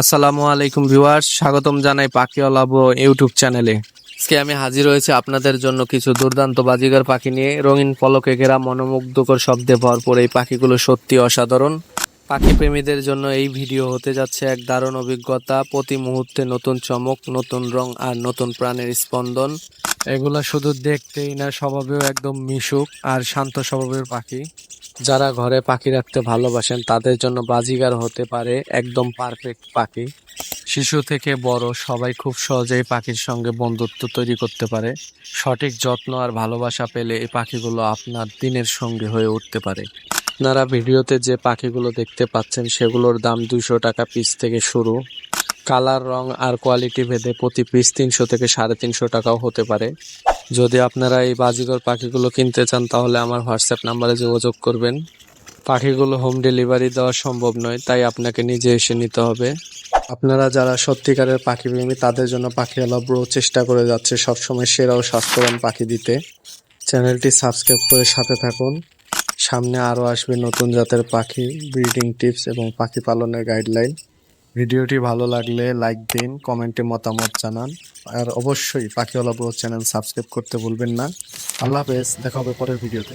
আসসালামু আলাইকুম ভিউয়ার্স, স্বাগতম জানাই পাখিওয়ালা ব্রো ইউটিউব চ্যানেলে। আজকে আমি হাজির হয়েছি আপনাদের জন্য কিছু দুর্দান্ত বাজিগার পাখি নিয়ে। রঙিন পলকে ঘেরা, মনোমুগ্ধকর শব্দে ভরপুর এই পাখিগুলো সত্যি অসাধারণ। পাখি প্রেমীদের জন্য এই ভিডিও হতে যাচ্ছে এক দারুণ অভিজ্ঞতা। প্রতি মুহূর্তে নতুন চমক, নতুন রং আর নতুন প্রাণের স্পন্দন। এগুলা শুধু দেখতেই না, স্বভাবেও একদম মিশুক আর শান্ত স্বভাবের পাখি। যারা ঘরে পাখি রাখতে ভালোবাসেন তাদের জন্য বাজিগার হতে পারে একদম পারফেক্ট পাখি। শিশু থেকে বড় সবাই খুব সহজেই পাখির সঙ্গে বন্ধুত্ব তৈরি করতে পারে। সঠিক যত্ন আর ভালোবাসা পেলে এই পাখিগুলো আপনার দিনের সঙ্গে হয়ে উঠতে পারে। আপনারা ভিডিওতে যে পাখিগুলো দেখতে পাচ্ছেন সেগুলোর দাম দুশো টাকা পিস থেকে শুরু। কালার রং আর কোয়ালিটি ভেদে প্রতি পিস তিনশো থেকে সাড়ে তিনশো টাকাও হতে পারে। যদি আপনারা এই বাজিগর পাখিগুলো কিনতে চান, তাহলে আমার হোয়াটসঅ্যাপ নাম্বারে যোগাযোগ করবেন। পাখিগুলো হোম ডেলিভারি দেওয়া সম্ভব নয়, তাই আপনাকে নিজে এসে নিতে হবে। আপনারা যারা সত্যিকারের পাখি প্রেমী, তাদের জন্য পাখিওয়ালা ব্রো চেষ্টা করে যাচ্ছে সবসময় সেরা ও স্বাস্থ্যবান পাখি দিতে। চ্যানেলটি সাবস্ক্রাইব করে সাথে থাকুন। সামনে আরও আসবে নতুন জাতের পাখি, ব্রিডিং টিপস এবং পাখি পালনের গাইডলাইন। ভিডিওটি ভালো লাগলে লাইক দিন কমেন্টে মতামত জানান। আর অবশ্যই পাখিওয়ালা ব্রো চ্যানেল সাবস্ক্রাইব করতে ভুলবেন না। আল্লাহ হাফেজ, দেখা হবে পরের ভিডিওতে।